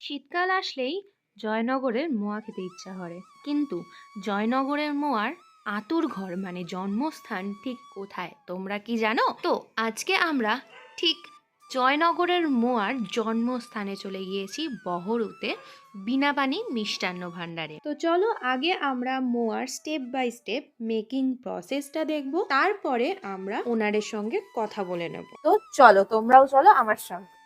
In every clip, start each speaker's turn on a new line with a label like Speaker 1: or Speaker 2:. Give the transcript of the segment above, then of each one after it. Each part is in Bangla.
Speaker 1: শীতকাল আসলেই জয়নগরের মোয়া খেতে ইচ্ছা করে। কিন্তু জয়নগরের মোয়ার আতুর ঘর মানে জন্মস্থান ঠিক কোথায় তোমরা কি জানো? তো আজকে আমরা ঠিক জয়নগরের মোয়ার জন্মস্থানে চলে গিয়েছি বহরুতে বিনাপানি মিষ্টান্ন ভাণ্ডারে। তো চলো আগে আমরা মোয়ার স্টেপ বাই স্টেপ মেকিং প্রসেসটা দেখব। তারপরে আমরা ওনারের সঙ্গে কথা বলে নেব।
Speaker 2: তো চলো তোমরাও চলো আমার সঙ্গে।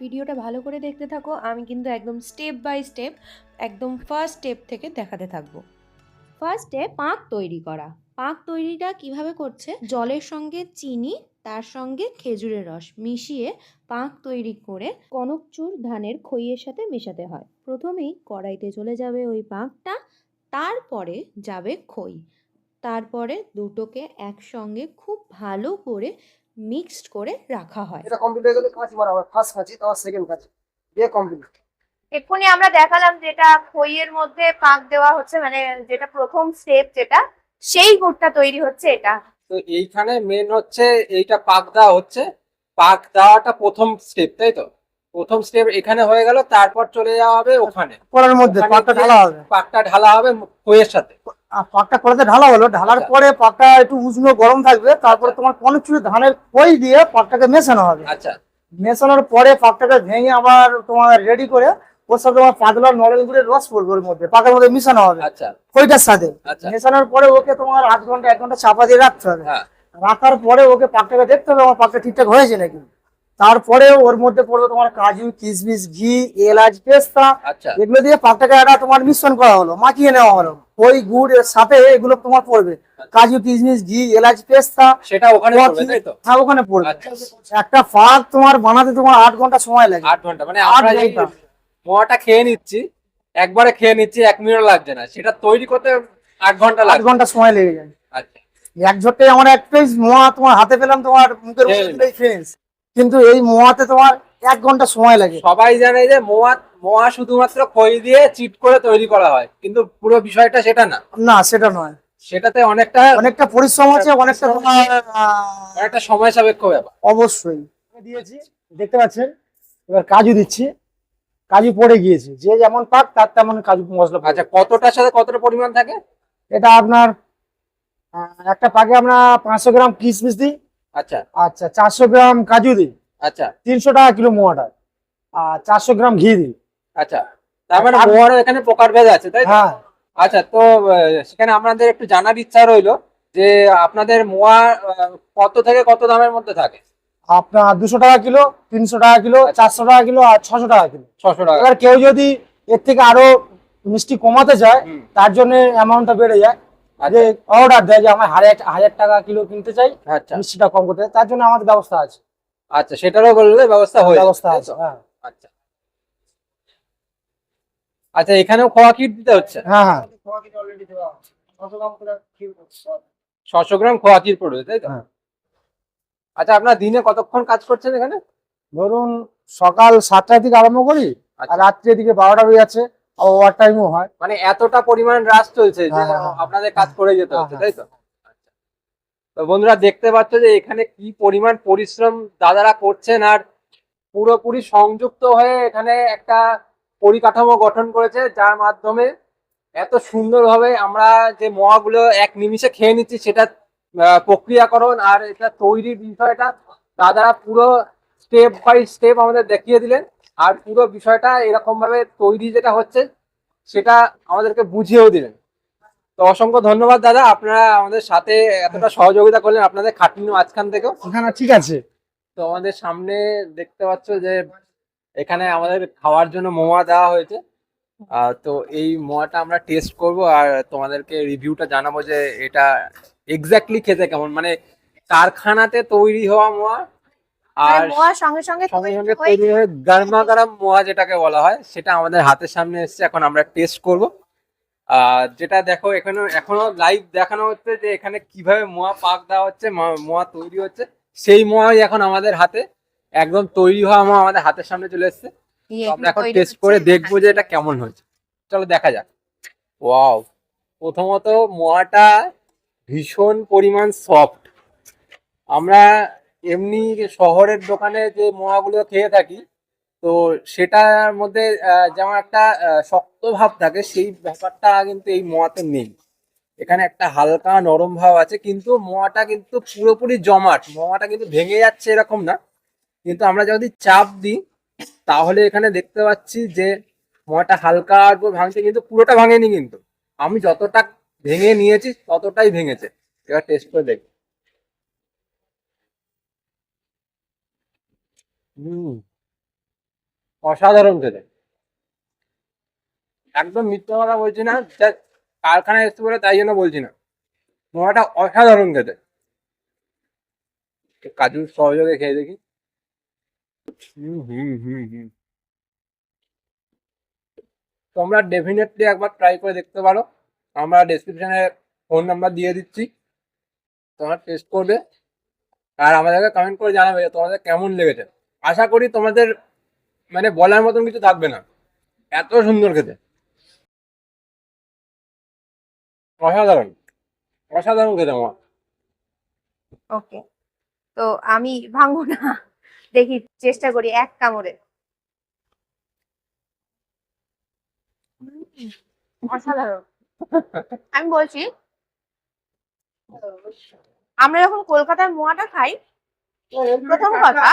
Speaker 1: ভিডিওটা ভালো করে দেখতে থাকো। আমি কিন্তু একদম স্টেপ বাই স্টেপ একদম ফার্স্ট স্টেপ থেকে দেখাতে থাকব। ফার্স্ট পাঁক তৈরি করা। পাঁক তৈরিটা কীভাবে করছে? জলের সঙ্গে চিনি, তার সঙ্গে খেজুরের রস মিশিয়ে পাঁক তৈরি করে কনকচুর ধানের খইয়ের সাথে মেশাতে হয়। প্রথমেই কড়াইতে চলে যাবে ওই পাঁকটা, তারপরে যাবে খই। তারপরে দুটোকে একসঙ্গে খুব ভালো করে মিক্সড করে রাখা হয়।
Speaker 3: এটা কমপ্লিট হয়ে গেলে কাঁচি মারা হবে ফার্স্ট কাঁচি তারপর সেকেন্ড কাঁচি দিয়ে কমপ্লিট
Speaker 2: এক্ষুনি আমরা দেখালাম যেটা খইয়ের মধ্যে পাক দেওয়া হচ্ছে মানে যেটা প্রথম স্টেপ যেটা সেই গুড়টা তৈরি হচ্ছে এটা।
Speaker 4: তো এইখানে মেন হচ্ছে এইটা পাক দেওয়া হচ্ছে। পাক দেওয়াটা প্রথম স্টেপ তাই তো? প্রথম স্টেপ এখানে হয়ে গেল তারপর চলে যাওয়া হবে ওখানে।
Speaker 3: করার মধ্যে পাকটা ঢালা হবে।
Speaker 4: পাকটা ঢালা হবে খইয়ের সাথে।
Speaker 3: পাকটা করাতে ঢালা হলো ঢালার
Speaker 4: আচ্ছা।
Speaker 3: পরে পাকটা একটু উষ্ণ গরম থাকবে তারপরে তোমার কনক চুরি ধানের খই দিয়ে পাকটাকে মেশানো হবে।
Speaker 4: আচ্ছা।
Speaker 3: মেশানোর পরে পাকটাকে ভেঙে আবার তোমার রেডি করে ওর সাথে তোমার পাতলা নলেন গুড়ের রস পড়বে ওর মধ্যে পাকের মধ্যে মিশানো হবে।
Speaker 4: আচ্ছা।
Speaker 3: খইটার সাথে।
Speaker 4: আচ্ছা।
Speaker 3: মেশানোর পরে ওকে তোমার আধ ঘণ্টা এক ঘণ্টা চাপা দিয়ে রাখতে হবে।
Speaker 4: হ্যাঁ।
Speaker 3: রাখার পরে ওকে পাকটাকে দেখতে হবে আমার পাকটা ঠিকঠাক হয়েছে নাকি? তারপরে ওর মধ্যে পড়বে তোমার কাজু কিশমিশ ঘি এলাচ পেস্তা।
Speaker 4: আচ্ছা।
Speaker 3: এগুলো দিয়ে পাকটাকে একটা তোমার মিশ্রণ করা হলো মাখিয়ে নেওয়া হলো। ওই গুড় এর সাথে এগুলো তোমার পড়বে। কাজু কিশমিশ ঘি এলাচ পেস্তা।
Speaker 4: সেটা ওখানে পড়বে তাই তো?
Speaker 3: হ্যাঁ ওখানে পড়বে।
Speaker 4: আচ্ছা।
Speaker 3: একটা পাক তোমার বানাতে তোমার আট ঘণ্টা সময় লাগে।
Speaker 4: আট ঘণ্টা মানে
Speaker 3: আট
Speaker 4: আমরা এই
Speaker 3: ঘণ্টা।
Speaker 4: মোয়াটা খেয়ে নিচ্ছি একবারে খেয়ে নিচ্ছি এক মিনিট লাগছে না। সেটা তৈরি করতে আট ঘণ্টা
Speaker 3: আট ঘণ্টা সময় লেগে যায়।
Speaker 4: আচ্ছা।
Speaker 3: এক ঝটকে আমার এক পিস মোয়া তোমার হাতে পেলাম তোমার মুখের ফিনিশ কিন্তু এই মোয়াতে তোমার এক ঘণ্টা সময় লাগে।
Speaker 4: সবাই জানে যে মোয়া মোয়া শুধুমাত্র খই দিয়ে চিট করে তৈরি করা হয় কিন্তু পুরো বিষয়টা সেটা না।
Speaker 3: না সেটা নয়।
Speaker 4: সেটাতে অনেকটা
Speaker 3: অনেকটা পরিশ্রম আছে অনেকটা
Speaker 4: অনেকটা সময় সাপেক্ষ ব্যাপার।
Speaker 3: অবশ্যই। দিয়েছি দেখতে পাচ্ছেন? এবার কাজু দিচ্ছি। কাজু পড়ে গিয়েছে। যে যেমন পাক তার তেমন কাজু মশলা।
Speaker 4: আচ্ছা কতটার সাথে কতটা পরিমাণ থাকে?
Speaker 3: এটা আপনার একটা পাকে আমরা পাঁচশো গ্রাম কিশমিশ দিই।
Speaker 4: আচ্ছা।
Speaker 3: আচ্ছা চারশো গ্রাম কাজু দিই
Speaker 4: আচ্ছা।
Speaker 3: তিনশো টাকা কিলো মোয়াটা আর চারশো গ্রাম ঘি দিই
Speaker 4: আচ্ছা। তার মানে মোয়ারও এখানে প্রকারভেদ আছে তাই
Speaker 3: হ্যাঁ।
Speaker 4: আচ্ছা তো সেখানে আপনাদের একটু জানার ইচ্ছা রইল যে আপনাদের মোয়া কত থেকে কত দামের মধ্যে থাকে?
Speaker 3: আপনার দুশো টাকা কিলো তিনশো টাকা কিলো চারশো টাকা কিলো আর ছশো টাকা কিলো।
Speaker 4: ছশো টাকা।
Speaker 3: এবার কেউ যদি এর থেকে আরও মিষ্টি কমাতে চায় তার জন্য অ্যামাউন্টটা বেড়ে যায়। যে
Speaker 4: আচ্ছা।
Speaker 3: অর্ডার দেয় যে আমার হাজার হাজার টাকা কিলো কিনতে চাই
Speaker 4: আচ্ছা।
Speaker 3: মিষ্টিটা কম করতে চাই, তার জন্য আমাদের ব্যবস্থা আছে।
Speaker 4: আচ্ছা সেটারও বললে ব্যবস্থা হয়ে যাবে,
Speaker 3: ব্যবস্থা আছে হ্যাঁ।
Speaker 4: আচ্ছা। আচ্ছা এখানেও খোয়া কিট দিতে হচ্ছে?
Speaker 3: হ্যাঁ হ্যাঁ।
Speaker 4: ছশো গ্রাম খোয়া কিট পড়বে তাই তো?
Speaker 3: হ্যাঁ।
Speaker 4: আচ্ছা আপনার দিনে কতক্ষণ কাজ করছেন এখানে?
Speaker 3: ধরুন সকাল সাতটা থেকে আরম্ভ করি আর
Speaker 4: আচ্ছা।
Speaker 3: রাত্রে দিকে বারোটা বেজে যাচ্ছে। ওভার টাইমও হয়
Speaker 4: মানে এতটা পরিমাণ রাশ চলছে যে
Speaker 3: হ্যাঁ, হ্যাঁ।
Speaker 4: আপনাদের কাজ করে যেতে হচ্ছে
Speaker 3: হ্যাঁ,
Speaker 4: তাই তো। তো বন্ধুরা দেখতে পাচ্ছ যে এখানে কি পরিমাণ পরিশ্রম দাদারা করছেন আর পুরোপুরি সংযুক্ত হয়ে এখানে একটা পরিকাঠামো গঠন করেছে যার মাধ্যমে এত সুন্দরভাবে আমরা যে মোয়াগুলো এক নিমিষে খেয়ে নিচ্ছি সেটা প্রক্রিয়াকরণ আর এটা তৈরির বিষয়টা দাদারা পুরো স্টেপ বাই স্টেপ আমাদের দেখিয়ে দিলেন আর পুরো বিষয়টা এরকম ভাবে তৈরি যেটা হচ্ছে সেটা আমাদেরকে বুঝিয়েও দিলেন। তো অসংখ্য ধন্যবাদ দাদা আপনারা আমাদের সাথে এতটা সহযোগিতা করলেন আপনাদের খাটনির মাঝখান থেকেও।
Speaker 3: ঠিক আছে।
Speaker 4: তো আমাদের সামনে দেখতে পাচ্ছ যে এখানে আমাদের খাওয়ার জন্য মোয়া দেওয়া হয়েছে। তো এই মোয়াটা আমরা টেস্ট করব আর তোমাদেরকে রিভিউটা জানাব যে এটা এক্স্যাক্টলি খেতে কেমন। মানে কারখানাতে তৈরি হওয়া মোয়া আর
Speaker 2: মানে সঙ্গে সঙ্গে
Speaker 4: সঙ্গে
Speaker 2: তৈরি
Speaker 4: সঙ্গে
Speaker 2: হয়ে-
Speaker 4: তৈরি হয়ে গরমা গরম মোয়া যেটাকে বলা হয় সেটা আমাদের হাতের সামনে এসেছে। এখন আমরা টেস্ট করব। আর যেটা দেখো এখানে এখনও লাইভ দেখানো হচ্ছে যে এখানে কীভাবে মোয়া পাক দেওয়া হচ্ছে মোয়া তৈরি হচ্ছে। সেই মোয়াই এখন আমাদের হাতে একদম তৈরি হওয়া মোয়া আমাদের হাতের সামনে চলে এসেছে। আমরা এখন টেস্ট করে দেখব যে এটা কেমন হয়েছে। চলো দেখা যাক। ওয়াও প্রথমত মোয়াটা ভীষণ পরিমাণ সফট আমরা এমনি শহরের দোকানে যে মোয়াগুলো খেয়ে থাকি, তো সেটার মধ্যে যেমন একটা শক্ত ভাব থাকে, সেই ব্যাপারটা কিন্তু এই মোয়াতে নেই। এখানে একটা হালকা নরম ভাব আছে, কিন্তু মোয়াটা কিন্তু পুরোপুরি জমাট, মোয়াটা কিন্তু ভেঙে যাচ্ছে এরকম না। কিন্তু আমরা যদি চাপ দিই, তাহলে এখানে দেখতে পাচ্ছি যে মোয়াটা হালকা করে ভাঙছে, কিন্তু পুরোটা ভাঙেনি কিন্তু। আমি যতটা ভেঙে নিয়েছি, ততটাই ভেঙেছে। এবার টেস্ট করে দেখি। অসাধারণ খেতে। একদম মিথ্যা কথা বলছি না কারখানায় এসছে বলে তাই জন্য বলছি না। মোয়াটা অসাধারণ খেতে। কাজুর সহযোগে খেয়ে দেখি। তোমরা ডেফিনেটলি একবার ট্রাই করে দেখতে পারো। আমরা ডেসক্রিপশনে ফোন নাম্বার দিয়ে দিচ্ছি। তোমরা টেস্ট করবে। আর আমাদেরকে কমেন্ট করে জানাবে তোমাদের কেমন লেগেছে। আশা করি তোমাদের মানে বলার মতন কিছু থাকবে না। এত সুন্দর খেতে। অসাধারণ। অসাধারণ খেতে আমার।
Speaker 2: ওকে। তো আমি ভাঙবো না। দেখি, চেষ্টা করি এক কামড়ে। অসাধারণ। আমি বলছি, আমরা যখন কলকাতার মোয়াটা খাই, প্রথম কথা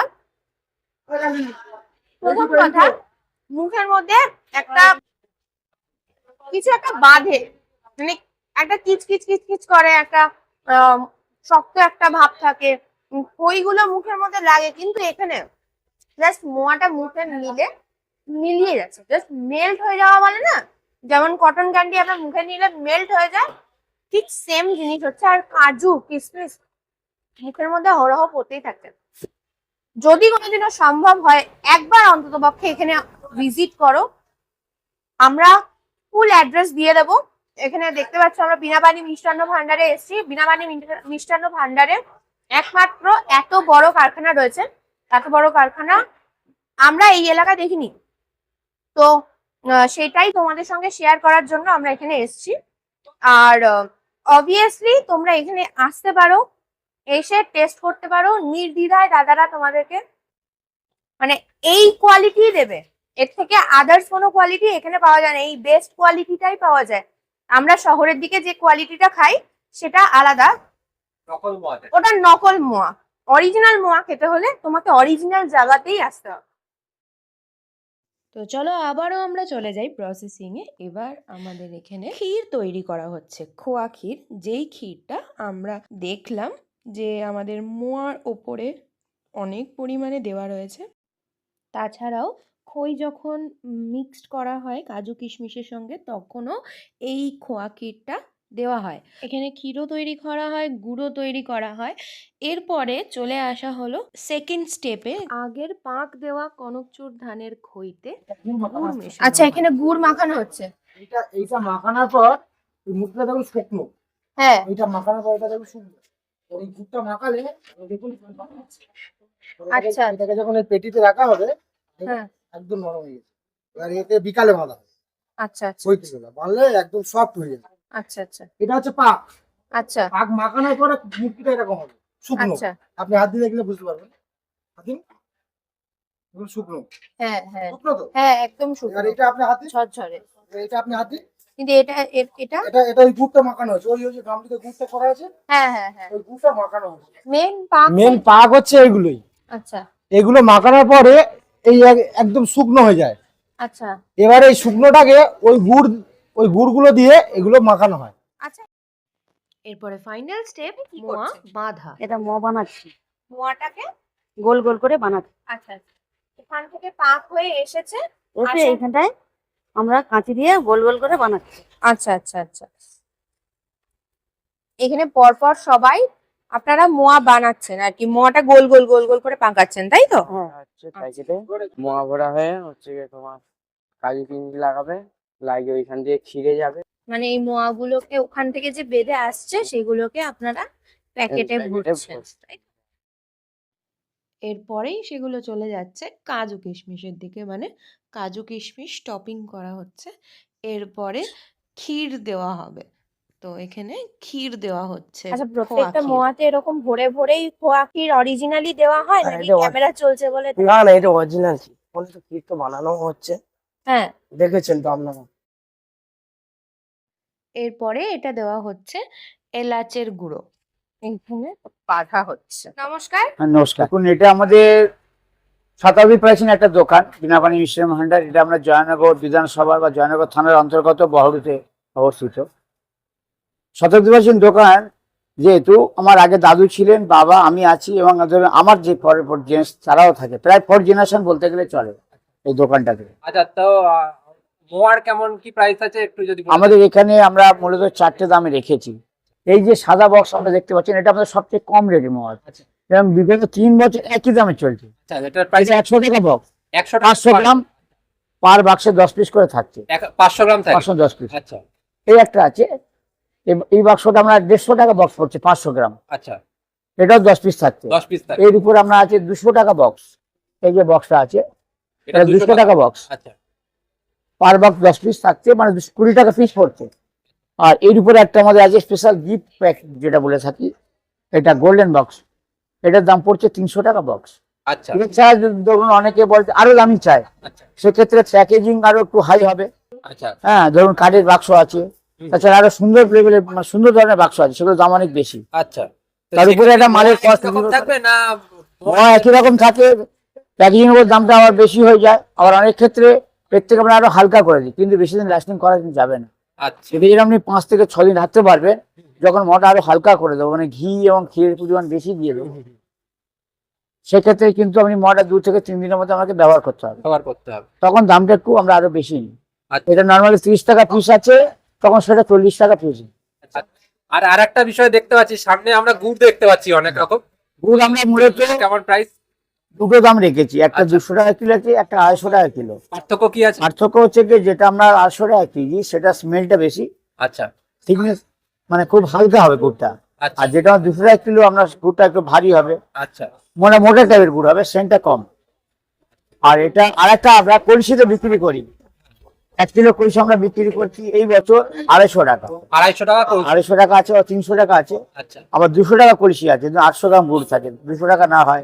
Speaker 2: মুখের মধ্যে একটা কিছু একটা বাঁধে। মানে একটা কিচ কিচ কিচ কিচ করে, একটা শক্ত একটা ভাব থাকে। ওইগুলো মুখের মধ্যে লাগে, কিন্তু এখানে জাস্ট মোয়াটা মুখে নিলে, মিলিয়ে যাচ্ছে। জাস্ট মেল্ট হয়ে যাওয়া বলে না, যেমন কটন ক্যান্ডি আপনার মুখে নিলে মেল্ট হয়ে যায়, ঠিক সেম জিনিস হচ্ছে। আর কাজু কিশমিশ মুখের মধ্যে হরহ পড়তেই থাকে। যদি কোনোদিনও সম্ভব হয়, একবার অন্তত পক্ষে এখানে ভিজিট করো। আমরা ফুল অ্যাড্রেস দিয়ে দেবো। এখানে দেখতে পাচ্ছ আমরা বিনাবাণী মিষ্টান্ন ভান্ডারে এসেছি। বিনাবাণী মিষ্টা- মিষ্টান্ন ভান্ডারে একমাত্র এত বড় কারখানা রয়েছে। এত বড় কারখানা আমরা এই এলাকায় দেখিনি। তো সেটাই তোমাদের সঙ্গে শেয়ার করার জন্য আমরা এখানে এসেছি। আর অবভিয়াসলি তোমরা এখানে আসতে পারো। এসে টেস্ট করতে পারো। নির্দ্বিধায় দাদারা তোমাদেরকে মানে এই কোয়ালিটি দেবে। এর থেকে আদার্স কোনো কোয়ালিটি এখানে পাওয়া যায় না। এই বেস্ট কোয়ালিটিটাই পাওয়া যায়। আমরা শহরের দিকে যে কোয়ালিটিটা খাই সেটা আলাদা।
Speaker 4: নকল
Speaker 2: ওটা নকল মোয়া। অরিজিনাল মোয়া খেতে হলে তোমাকে অরিজিনাল জায়গাতেই আসতে হবে।
Speaker 1: তো চলো আবারও আমরা চলে যাই প্রসেসিংয়ে এবার আমাদের এখানে ক্ষীর তৈরি করা হচ্ছে। খোয়া ক্ষীর। যেই ক্ষীরটা আমরা দেখলাম যে আমাদের মোয়ার ওপরে অনেক পরিমাণে দেওয়া রয়েছে। তাছাড়াও খই যখন মিক্সড করা হয় কাজু কিশমিশের সঙ্গে তখনও এই খোয়া ক্ষীরটা দেওয়া হয়। এখানে ক্ষীরও তৈরি করা হয় গুঁড়ো তৈরি করা হয়। এরপরে চলে আসা হলো সেকেন্ড স্টেপে আগের পাক দেওয়া কনকচুর ধানের খইতে
Speaker 2: আচ্ছা এখানে গুড় মাখানো হচ্ছে।
Speaker 3: এটা এইটা মাখানোর পর এই মুখটা দেখুন শুকনো।
Speaker 2: হ্যাঁ।
Speaker 3: এইটা মাখানোর পর এটা দেখুন শুকনো। ওই গুড়টা মাখালে দেখুন
Speaker 2: আচ্ছা।
Speaker 3: এটাকে যখন এই পেটিতে রাখা হবে
Speaker 2: হ্যাঁ।
Speaker 3: একদম নরম হয়ে গেছে। এবার এতে বিকালে বাঁধা হবে।
Speaker 2: আচ্ছা আচ্ছা।
Speaker 3: বাঁধলে একদম সফট হয়ে যাবে।
Speaker 2: আচ্ছা আচ্ছা।
Speaker 3: এটা হচ্ছে পাক।
Speaker 2: আচ্ছা।
Speaker 3: পাক মাখানোর পরে এরকম হবে শুকনো।
Speaker 2: আচ্ছা।
Speaker 3: আপনি হাত দিয়ে দেখলে বুঝতে পারবেন। হাত দিন শুকনো।
Speaker 2: হ্যাঁ হ্যাঁ।
Speaker 3: শুকনো তো?
Speaker 2: হ্যাঁ একদম শুকনো।
Speaker 3: এটা আপনি হাত?
Speaker 2: ঝরঝরে।
Speaker 3: এটা আপনি হাত?
Speaker 2: কিন্তু এটা এটা?
Speaker 3: এটা এটা ওই গুড়টা মাখানো হয়েছে। ওই ওই যে গামলিতে গুড়টা করা আছে
Speaker 2: হ্যাঁ হ্যাঁ হ্যাঁ।
Speaker 3: ওই গুড়টা মাখানো হয়েছে।
Speaker 2: মেন পাক
Speaker 3: মেন পাক হচ্ছে এগুলোই।
Speaker 2: আচ্ছা।
Speaker 3: এগুলো মাখানোর পরে এই একদম শুকনো হয়ে যায়।
Speaker 2: আচ্ছা।
Speaker 3: এবার এই শুকনোটাকে ওই গুড় ওই গুড়গুলো দিয়ে এগুলো মাখানো হয়।
Speaker 2: আচ্ছা।
Speaker 1: এরপরে ফাইনাল স্টেপ
Speaker 2: কি
Speaker 1: মোয়া বাঁধা।
Speaker 5: এটা মোয়া বানাচ্ছি।
Speaker 2: মোয়াটাকে?
Speaker 5: গোল গোল করে বানাচ্ছি।
Speaker 2: আচ্ছা আচ্ছা। এখান থেকে পাক হয়ে এসেছে।
Speaker 5: এসে
Speaker 2: আচ্ছা।
Speaker 5: এইখানটায় আমরা কাঁচি দিয়ে গোল গোল করে বানাচ্ছি।
Speaker 2: আচ্ছা আচ্ছা আচ্ছা। এখানে পরপর সবাই আপনারা মোয়া বানাচ্ছেন আর কি মোয়াটা গোল গোল গোল গোল করে পাকাচ্ছেন তাই তো?
Speaker 5: হ্যাঁ
Speaker 6: মোয়া ভরা হয়ে হচ্ছে তোমার কাজু কিঞ্জি লাগাবে লাগিয়ে ওইখান দিয়ে ছিঁড়ে যাবে।
Speaker 2: মানে এই মোয়াগুলোকে ওখান থেকে যে বেঁধে আসছে সেগুলোকে আপনারা প্যাকেটে ভরছেন তাই?
Speaker 1: এরপরেই সেগুলো চলে যাচ্ছে কাজু কিশমিশের দিকে। মানে কাজু কিশমিশ টপিং করা হচ্ছে। এরপরে ক্ষীর দেওয়া হবে। তো এখানে ক্ষীর দেওয়া হচ্ছে
Speaker 2: আচ্ছা প্রত্যেকটা
Speaker 1: ক্ষীর।
Speaker 2: মোয়াতে এরকম ভরে ভরেই খোয়া ক্ষীর অরিজিনালি দেওয়া হয়
Speaker 6: হ্যাঁ,
Speaker 2: নাকি ক্যামেরা চলছে বলে
Speaker 6: না না এটা অরিজিনাল
Speaker 3: এখনই তো ক্ষীর তো বানানো হচ্ছে।
Speaker 1: হ্যাঁ।
Speaker 3: দেখেছেন তো আপনারা?
Speaker 1: এরপরে এটা দেওয়া হচ্ছে এলাচের গুঁড়ো।
Speaker 2: এইখানে বাধা হচ্ছে। নমস্কার।
Speaker 7: হ্যাঁ নমস্কার। এটা আমাদের শতাব্দী প্রাচীন একটা দোকান বিনাপানি মিশ্রণ ভান্ডার এটা আমরা জয়নগর বিধানসভা বা জয়নগর থানার অন্তর্গত বহরুতে অবস্থিত। শতাব্দী প্রাচীন দোকান যেহেতু আমার আগে দাদু ছিলেন বাবা আমি আছি এবং ধরুন আমার যে পরের পর জেন্টস তারাও থাকে। প্রায় ফোর জেনারেশন বলতে গেলে চলে এই দোকানটাতে।
Speaker 4: আচ্ছা তো মোয়ার কেমন কি প্রাইস আছে একটু যদি
Speaker 7: আমাদের এখানে আমরা মূলত চারটে দামে রেখেছি। এই যে সাদা বক্স আমরা দেখতে পাচ্ছেন এটা আমাদের সবচেয়ে কম রেটে মোবাইল
Speaker 4: আচ্ছা।
Speaker 7: এবং বিগত তিন বছর একই দামে চলছে।
Speaker 4: আচ্ছা
Speaker 7: একশো টাকা বক্স
Speaker 4: একশো
Speaker 7: পাঁচশো গ্রাম পার বাক্সে দশ পিস করে থাকছে।
Speaker 4: পাঁচশো গ্রাম
Speaker 7: পাঁচশো দশ পিস
Speaker 4: আচ্ছা।
Speaker 7: এই একটা আছে। এই- বাক্সটা আমরা দেড়শো টাকা বক্স পড়ছে পাঁচশো গ্রাম।
Speaker 4: আচ্ছা।
Speaker 7: এটাও দশ পিস থাকছে।
Speaker 4: দশ পিস
Speaker 7: এর উপর আমরা আছে দুশো টাকা বক্স এই যে বক্সটা আছে
Speaker 4: এটা
Speaker 7: দুশো টাকা। বক্স
Speaker 4: আচ্ছা।
Speaker 7: পার বক্স দশ পিস থাকছে মানে কুড়ি টাকা পিস পড়ছে। আর এর উপরে একটা আমাদের আছে স্পেশাল গিফট প্যাক যেটা বলে থাকি এটা গোল্ডেন বক্স এটার দাম পড়ছে তিনশো টাকা বক্স
Speaker 4: আচ্ছা।
Speaker 7: ধরুন অনেকে বলতে আরও দামি চায়।
Speaker 4: আচ্ছা।
Speaker 7: সেক্ষেত্রে প্যাকেজিং আরও একটু হাই হবে।
Speaker 4: আচ্ছা।
Speaker 7: হ্যাঁ ধরুন কাঠের বাক্স আছে। তাছাড়া আরও সুন্দর লেভেলের মানে সুন্দর ধরনের বাক্স আছে সেগুলো দাম অনেক বেশি।
Speaker 4: আচ্ছা।
Speaker 7: তার উপরে একটা মালের দিতে
Speaker 4: থাকবে না
Speaker 7: একই রকম থাকে। প্যাকেজিং এর দামটা আবার বেশি হয়ে যায়। আবার অনেক ক্ষেত্রে এর থেকে আমরা আরও হালকা করে দিই কিন্তু বেশি দিন লাস্টিং করা যাবে না।
Speaker 4: আচ্ছা।
Speaker 7: যেটা আপনি পাঁচ থেকে ছ দিন রাখতে পারবেন যখন মটা আরও হালকা করে দেবো মানে ঘি এবং ক্ষীরের পরিমাণ বেশি দিয়ে দেবো সেক্ষেত্রে কিন্তু আপনি মটা দু থেকে তিন দিনের মধ্যে আমাকে ব্যবহার করতে হবে।
Speaker 4: ব্যবহার করতে হবে।
Speaker 7: তখন দামটা একটু আমরা আরও বেশি নিই।
Speaker 4: আচ্ছা।
Speaker 7: এটা নর্মালি তিরিশ টাকা পিস আছে তখন সেটা চল্লিশ টাকা পিস
Speaker 4: আচ্ছা। আর আরেকটা বিষয় দেখতে পাচ্ছি সামনে আমরা গুড় দেখতে পাচ্ছি অনেক রকম।
Speaker 7: গুড় আমরা মূলত
Speaker 4: কেমন প্রাইস
Speaker 7: দুটো দাম রেখেছি একটা
Speaker 4: আচ্ছা।
Speaker 7: দুশো টাকা কিলো আছে একটা আড়াইশো টাকা কিলো।
Speaker 4: পার্থক্য কি আছে?
Speaker 7: পার্থক্য হচ্ছে কি যেটা আমরা আড়াইশো টাকা কেজি সেটা স্মেলটা বেশি।
Speaker 4: আচ্ছা।
Speaker 7: থিকনেস মানে খুব হালকা হবে গুড়টা।
Speaker 4: আচ্ছা।
Speaker 7: আর যেটা দুশো টাকা কিলো আমরা গুড়টা একটু ভারী হবে।
Speaker 4: আচ্ছা।
Speaker 7: মোটা মোটা টাইপের গুড় হবে সেন্টটা কম। আর এটা আর একটা আমরা কলসিতে বিক্রি করি। এক কিলো কলসি আমরা বিক্রি করছি এই বছর আড়াইশো টাকা।
Speaker 4: আড়াইশো টাকা
Speaker 7: আড়াইশো টাকা আছে তিনশো টাকা আছে।
Speaker 4: আচ্ছা।
Speaker 7: আবার দুশো টাকা কলসি আছে আটশো গ্রাম গুড় থাকে। দুশো টাকা না হয়।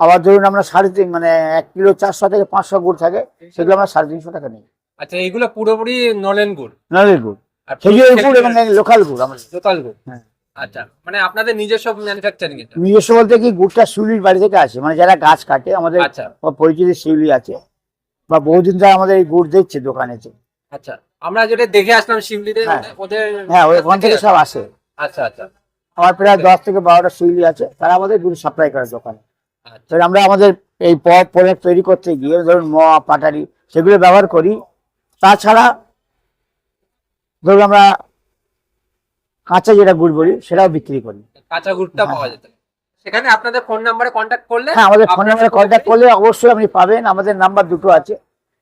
Speaker 7: আবার ধরুন আমরা সাড়ে তিন মানে এক কিলো চারশো থেকে পাঁচশো গুড় থাকে সেগুলো আমরা সাড়ে তিনশো টাকা নিই।
Speaker 4: আচ্ছা এইগুলো পুরোপুরি নলেন গুড়?
Speaker 7: নলের গুড়।
Speaker 4: আর
Speaker 7: খেজুরের গুড় এবং লোকাল গুড় আমরা
Speaker 4: লোকাল গুড়।
Speaker 7: হ্যাঁ।
Speaker 4: আচ্ছা মানে আপনাদের নিজস্ব ম্যানুফ্যাকচারিং এটা?
Speaker 7: নিজস্ব বলতে কি গুড়টা শিউলির বাড়ি থেকে আসে। মানে যারা গাছ কাটে আমাদের
Speaker 4: আচ্ছা।
Speaker 7: পরিচিত শিউলি আছে। বা বহুদিন ধরে আমাদের এই গুড় দিচ্ছে দোকানেতে
Speaker 4: আচ্ছা আমরা যেটা দেখে আসলাম শিমলিতে
Speaker 7: হ্যাঁ।
Speaker 4: ওদের
Speaker 7: হ্যাঁ ওখান থেকে সব আসে।
Speaker 4: আচ্ছা আচ্ছা।
Speaker 7: আমার প্রায় দশ থেকে বারোটা শিউলি আছে। তারা আমাদের গুড় সাপ্লাই করে দোকানে।
Speaker 4: আচ্ছা।
Speaker 7: তো আমরা আমাদের এই প্রোডাক্ট তৈরি করতে গিয়ে ধরুন মোয়া পাটারি সেগুলো ব্যবহার করি। তাছাড়া ধরুন আমরা কাঁচা যেটা গুড় বলি সেটাও বিক্রি করি।
Speaker 4: কাঁচা গুড়টা
Speaker 7: হ্যাঁ,
Speaker 4: পাওয়া যেত সেখানে আপনাদের ফোন নাম্বারে কন্ট্যাক্ট করলে
Speaker 7: হ্যাঁ আমাদের ফোন নাম্বারে কন্ট্যাক্ট করলে অবশ্যই আপনি পাবেন। আমাদের নাম্বার দুটো আছে।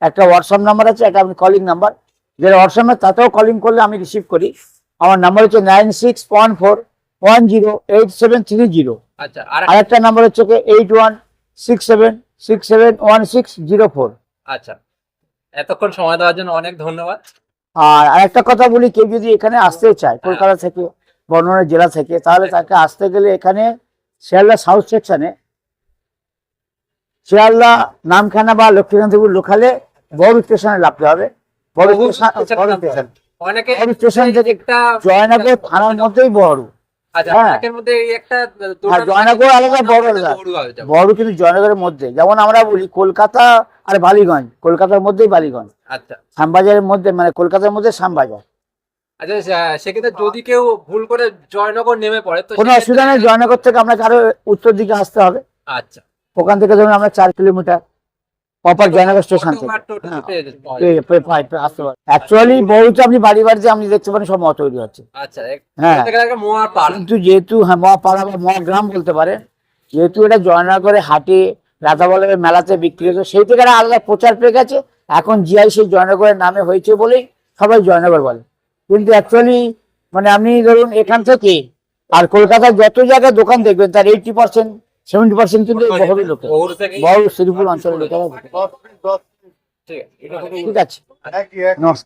Speaker 7: একটা হোয়াটসঅ্যাপ নাম্বার আছে একটা আপনি কলিং নাম্বার যেটা হোয়াটসঅ্যাপে তাতেও কলিং করলে আমি রিসিভ করি। আমার নাম্বার হচ্ছে nine six one four one zero eight seven three zero
Speaker 4: আচ্ছা আর
Speaker 7: একটা নাম্বার হচ্ছে eight one six seven six seven one six zero four
Speaker 4: আচ্ছা এতক্ষণ সময় দেওয়ার জন্য অনেক ধন্যবাদ।
Speaker 7: আর আরেকটা কথা বলি কেউ যদি এখানে আসতে চায় কলকাতা থেকে বর্ধমান জেলা থেকে তাহলে তাকে আসতে গেলে এখানে শিয়ালদা সাউথ সেকশনে শিয়ালদা নামখানা বা লক্ষ্মীকান্তপুর লোকালে বড় স্টেশনে নামতে হবে। বড় স্টেশন বড় স্টেশন
Speaker 4: অনেকে
Speaker 7: স্টেশন থেকে জয়নগর থানার মধ্যেই বড়। জয়নগর আলাদা বড় আলাদা।
Speaker 4: বড়
Speaker 7: কিন্তু জয়নগরের মধ্যে। যেমন আমরা বলি কলকাতা আর বালিগঞ্জ। কলকাতার মধ্যেই বালিগঞ্জ।
Speaker 4: আচ্ছা।
Speaker 7: শ্যামবাজারের মধ্যে মানে কলকাতার মধ্যে শ্যামবাজার।
Speaker 4: আচ্ছা সেক্ষেত্রে যদি কেউ ভুল করে জয়নগর নেমে পড়ে তো
Speaker 7: কোনো অসুবিধা নেই জয়নগর থেকে আপনাকে আরও উত্তর দিকে আসতে হবে।
Speaker 4: আচ্ছা।
Speaker 7: ওখান থেকে ধরুন আমরা চার kilometre. Proper Joynagar station actually বহুতে আপনি বাড়ি বাড়িতে আপনি দেখতে পারেন সব মত তৈরি হচ্ছে।
Speaker 4: আচ্ছা
Speaker 7: হ্যাঁ। কিন্তু যেহেতু হ্যাঁ মহাপাড়া বা মহাগ্রাম বলতে পারে যেহেতু এটা জয়নগরে হাটে রাধাবল্লভের মেলাতে বিক্রি হতো সেই থেকে আলাদা প্রচার পেয়ে গেছে। এখন জিআই সেই জয়নগরের নামে হয়েছে বলেই সবাই জয়নগর বলে। কিন্তু অ্যাকচুয়ালি মানে আপনি ধরুন এখান থেকে আর কলকাতার যত জায়গায় দোকান দেখবেন তার এইটি পার্সেন্ট সেভেন্টি পার্সেন্ট কিন্তু বহরি লোকে
Speaker 4: বহুর
Speaker 7: শ্রীপুর অঞ্চলের লোকেরা থাকে।
Speaker 4: ঠিক আছে
Speaker 7: ঠিক আছে। নমস্কার।